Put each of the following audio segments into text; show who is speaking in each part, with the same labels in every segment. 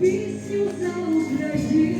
Speaker 1: Пісню за Україну,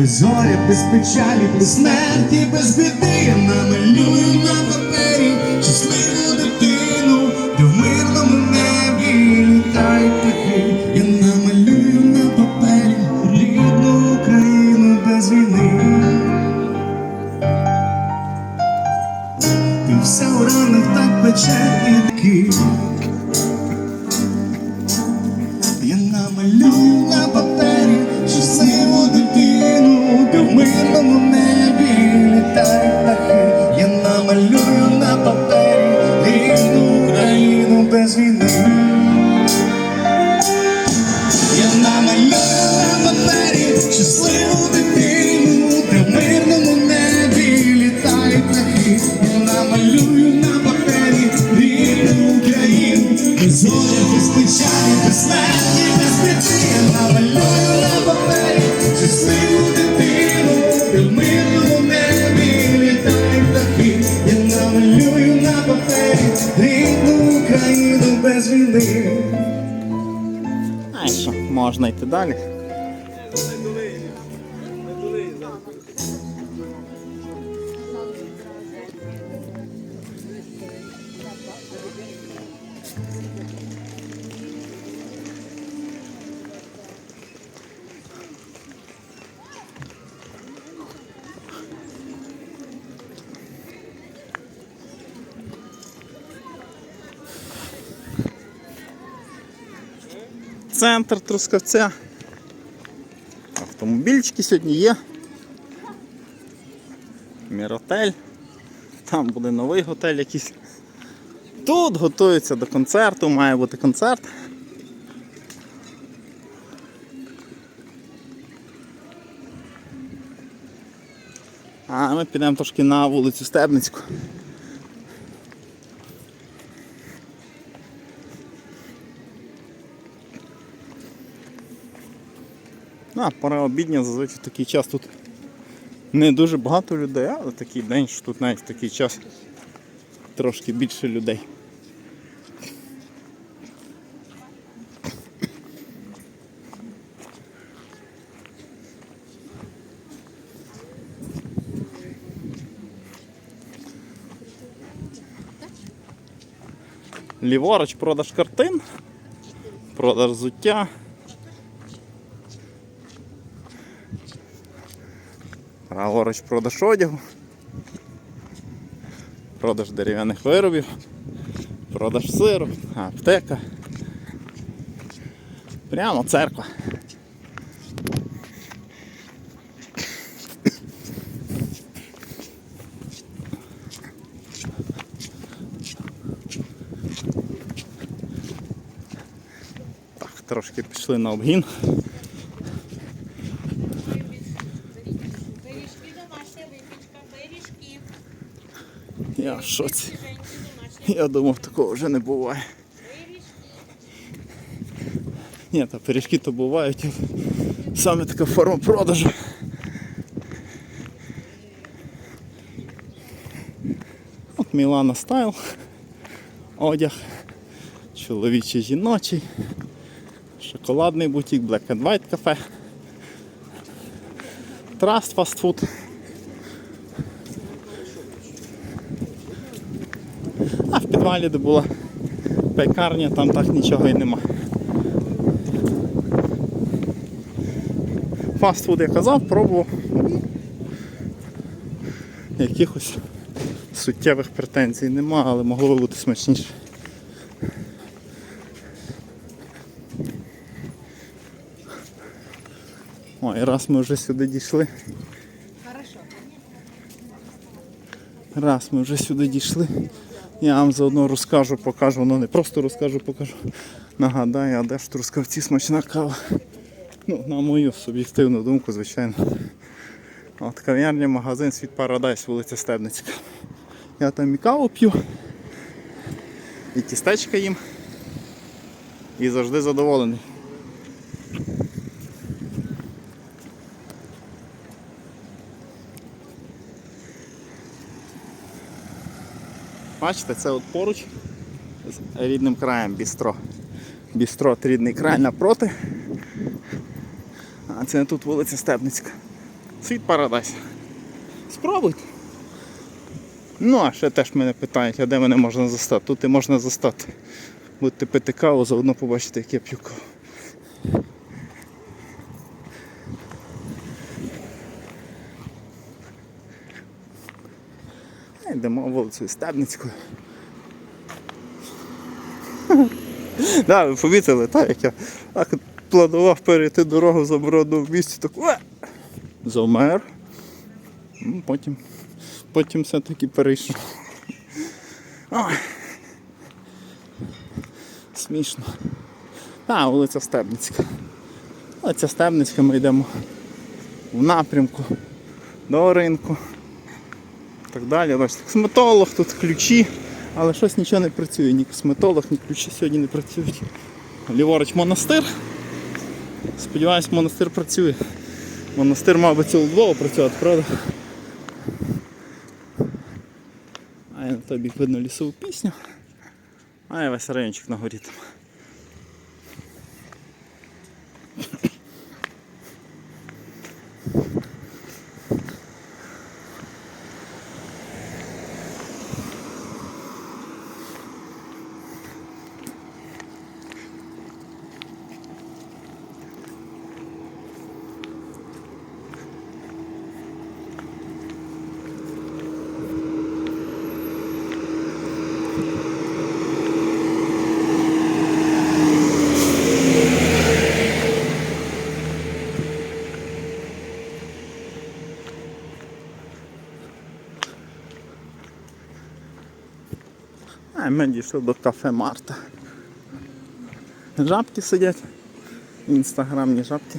Speaker 2: без зоря, без печалі, без смерті, без біди. Я намалюю на папері щасливу дитину, де в мирному небі літають птахи. Я намалюю на папері рідну Україну без війни. І все у ранах так пече і таки. Я намалюю на дитину, де в мирному небі літають птахи. Я намалюю на папері рідну Україну без війни. Я намалюю на папері щасливу дитину, де в мирному небі літають птахи. Я намалюю на папері рідну Україну, без зоря, без печалі, без смерті, без біди. Я намалюю на папері
Speaker 3: можна йти далі. Центр Трускавця. Автомобільчики сьогодні є. Міротель. Там буде новий готель якийсь. Тут готуються до концерту, має бути концерт. А ми підемо трошки на вулицю Стебницьку. А, пора обідня, зазвичай такий час тут Не дуже багато людей, але такий день, що тут навіть в такий час трошки більше людей. Ліворуч продаж картин, продаж взуття. Праворуч продаж одягу, продаж дерев'яних виробів, продаж сиру, аптека. Прямо церква. Так, трошки пішли на обгін.
Speaker 1: Пиріжки домашня випічка, пиріжки.
Speaker 3: Я шоці. Я думав, такого вже не буває. Ні, та пиріжки то бувають. Саме така форма продажу. От Мілана Стайл. Одяг. Чоловічий жіночий. Шоколадний бутік, Black and White кафе. Траст фастфуд. А в підвалі, де була пекарня, там так нічого і нема. Фастфуд я казав, пробував. Якихось суттєвих претензій нема, але могло би бути смачніше. Ой, раз ми вже сюди дійшли. Раз ми вже сюди дійшли. Я вам заодно розкажу, покажу, ну не просто розкажу, покажу. Нагадаю, а де ж Трускавці смачна кава. Ну, на мою суб'єктивну думку, звичайно. От кав'ярня, магазин Світ Парадайс, вулиця Стебницька. Я там і каву п'ю, і тістечка їм. І завжди задоволений. Бачите, це от поруч з рідним краєм бістро. Бістро рідний край напроти. А це не тут вулиця Степницька. Світ Парадайс. Спробуйте. Ну, а ще теж мене питають, а де мене можна застати? Тут і можна застати. Будете пити каву, заодно побачите, як я п'ю каву. Йдемо вулицею Стебницькою. Да, ви помітили, так, як я так планував перейти дорогу за в місті, так уе, замер. Ну, Потім, потім все-таки перейшов. Смішно. А, вулиця Стебницька. Вулиця Стебницька, ми йдемо в напрямку до ринку. Так далі. Бачите, косметолог, тут ключі, але щось нічого не працює. Ні косметолог, ні ключі сьогодні не працюють. Ліворуч монастир. Сподіваюсь, монастир працює. Монастир мав би цілодобово працювати, правда? А я на той бік видно лісову пісню. А я весь райончик на горі там. А ми дійшли до кафе Марта. Жабки сидять. Інстаграмні жабки.